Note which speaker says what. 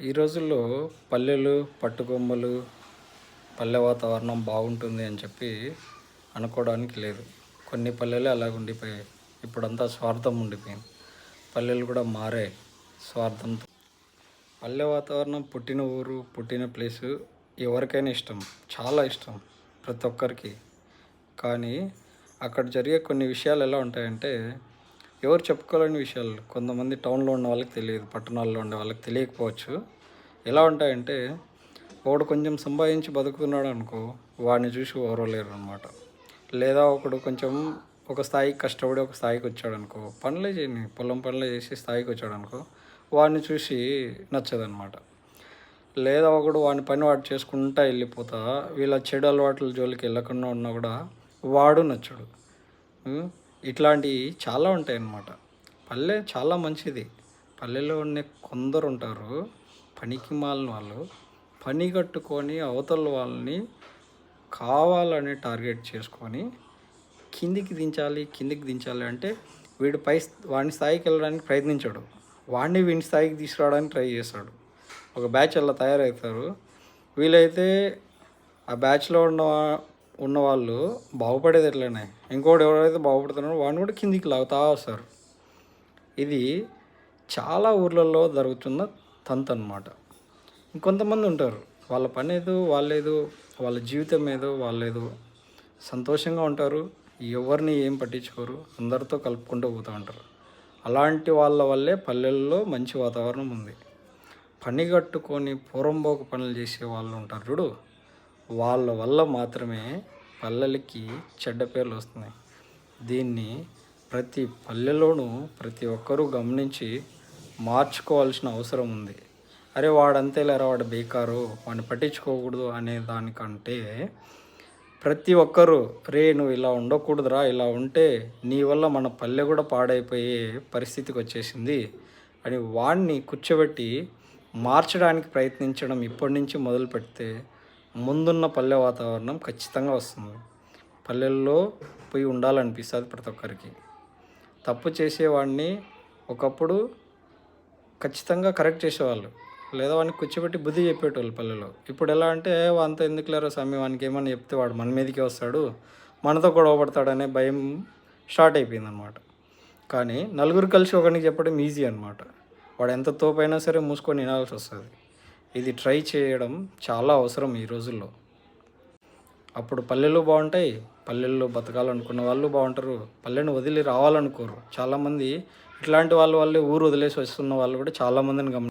Speaker 1: ఈ రోజుల్లో పల్లెలు పట్టుకొమ్మలు పల్లె వాతావరణం బాగుంటుంది అని చెప్పి అనుకోవడానికి లేదు. కొన్ని పల్లెలే అలాగ ఉండిపోయాయి. ఇప్పుడంతా స్వార్థం ఉండిపోయింది. పల్లెలు కూడా మారాయి స్వార్థంతో. పల్లె వాతావరణం పుట్టిన ఊరు పుట్టిన ప్లేసు ఎవరికైనా ఇష్టం. చాలా ఇష్టం ప్రతి ఒక్కరికి. కానీ అక్కడ జరిగే కొన్ని విషయాలు ఎలా ఉంటాయంటే ఎవరు చెప్పుకోలేని విషయాలు. కొంతమంది టౌన్లో ఉన్న వాళ్ళకి తెలియదు పట్టణాల్లో ఉండే వాళ్ళకి తెలియకపోవచ్చు. ఎలా ఉంటాయంటే ఒకడు కొంచెం సంపాదించి బతుకుతున్నాడు అనుకో వాడిని చూసి ఓరలేరు అనమాట లేదా ఒకడు కొంచెం ఒక స్థాయికి కష్టపడి ఒక స్థాయికి వచ్చాడు అనుకో పనులే చేయని పొలం పనులే చేసి స్థాయికి వచ్చాడు అనుకో వాడిని చూసి నచ్చదనమాట లేదా ఒకడు వాని పని వాడు చేసుకుంటా వెళ్ళిపోతా వీళ్ళ చెడు అలవాట్ల జోలికి వెళ్ళకుండా ఉన్నా కూడా వాడు నచ్చడు. ఇట్లాంటివి చాలా ఉంటాయి అన్నమాట పల్లె చాలా మంచిది. పల్లెలో ఉండే కొందరు ఉంటారు. పనికి మాలిన వాళ్ళు. పని కట్టుకొని అవతల వాళ్ళని కావాలని టార్గెట్ చేసుకొని కిందికి దించాలి కిందికి దించాలి అంటే వీడు పై వాడిని స్థాయికి వెళ్ళడానికి ప్రయత్నించాడు. వాడిని వీడి స్థాయికి తీసుకురావడానికి ట్రై చేస్తాడు. ఒక బ్యాచ్ అలా తయారవుతారు. వీళ్ళైతే ఆ బ్యాచ్లో ఉన్న ఉన్న వాళ్ళు బాగుపడేది ఎట్లనే? ఇంకోటి ఎవరైతే బాగుపడుతున్నారో వాడిని కూడా కిందికి లాగుతా వస్తారు. ఇది చాలా ఊర్లలో జరుగుతున్న తంతు అనమాట ఇంకొంతమంది ఉంటారు. వాళ్ళ పని ఏదో వాళ్ళేదో వాళ్ళ జీవితం ఏదో వాళ్ళేదో సంతోషంగా ఉంటారు. ఎవరిని ఏం పట్టించుకోరు. అందరితో కలుపుకుంటూ పోతూ ఉంటారు. అలాంటి వాళ్ళ వల్లే పల్లెల్లో మంచి వాతావరణం ఉంది. పని కట్టుకొని పూర్వంబోక పనులు చేసే వాళ్ళు ఉంటారు చూడు. వాళ్ళ వల్ల మాత్రమే పల్లెలకి చెడ్డ పేర్లు వస్తున్నాయి. దీన్ని ప్రతి పల్లెలోనూ ప్రతి ఒక్కరూ గమనించి మార్చుకోవాల్సిన అవసరం ఉంది. అరే వాడంతేలేరా వాడు బేకారు వాడిని పట్టించుకోకూడదు అనే దానికంటే ప్రతి ఒక్కరూ రే నువ్వు ఇలా ఉండకూడదురా ఇలా ఉంటే నీ వల్ల మన పల్లె కూడా పాడైపోయే పరిస్థితికి వచ్చేసింది అని వాడిని కూర్చోబెట్టి మార్చడానికి ప్రయత్నించడం ఇప్పటి నుంచి మొదలు పెడితే ముందున్న పల్లె వాతావరణం ఖచ్చితంగా వస్తుంది. పల్లెల్లో పోయి ఉండాలనిపిస్తుంది ప్రతి ఒక్కరికి. తప్పు చేసేవాడిని ఒకప్పుడు ఖచ్చితంగా కరెక్ట్ చేసేవాళ్ళు. లేదా వాడిని కూర్చోబెట్టి బుద్ధి చెప్పేటోళ్ళు పల్లెలో. ఇప్పుడు ఎలా అంటే అంత ఎందుకు లేరో స్వామి? వానికి ఏమని చెప్తే వాడు మన మీదకే వస్తాడు. మనతో గొడవ పడతాడనే భయం స్టార్ట్ అయిపోయింది అనమాట కానీ నలుగురు కలిసి ఒకరికి చెప్పడం ఈజీ అనమాట వాడు ఎంత తోపైనా సరే మూసుకొని వినాల్సి వస్తుంది. ఇది ట్రై చేయడం చాలా అవసరం ఈ రోజుల్లో. అప్పుడు పల్లెలు బాగుంటాయి పల్లెల్లో బతకాలనుకున్న వాళ్ళు బాగుంటారు పల్లెను వదిలి రావాలనుకోరు. చాలామంది ఇట్లాంటి వాళ్ళ వల్లే ఊరు వదిలేసి వస్తున్న వాళ్ళు కూడా చాలామందిని గమని